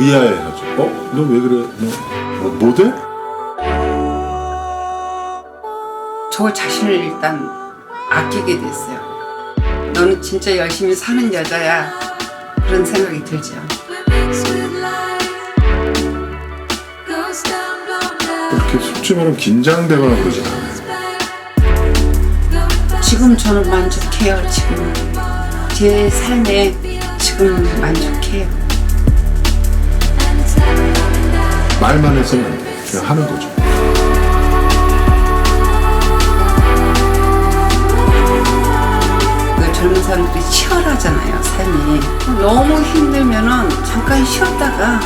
의아해하죠. 어? 너 왜 그래? 너 뭐, 모델? 저 자신을 일단 아끼게 됐어요. 너는 진짜 열심히 사는 여자야. 그런 생각이 들죠. 그렇게 솔직히 말하면 긴장되거나 그러진 않아요. 지금 저는 만족해요. 지금 제 삶에 지금 만족해요. 말만 해서는. 그냥 하는 거죠. 그 젊은 사람들이 치열하잖아요, 삶이. 너무 힘들면은 잠깐 쉬었다가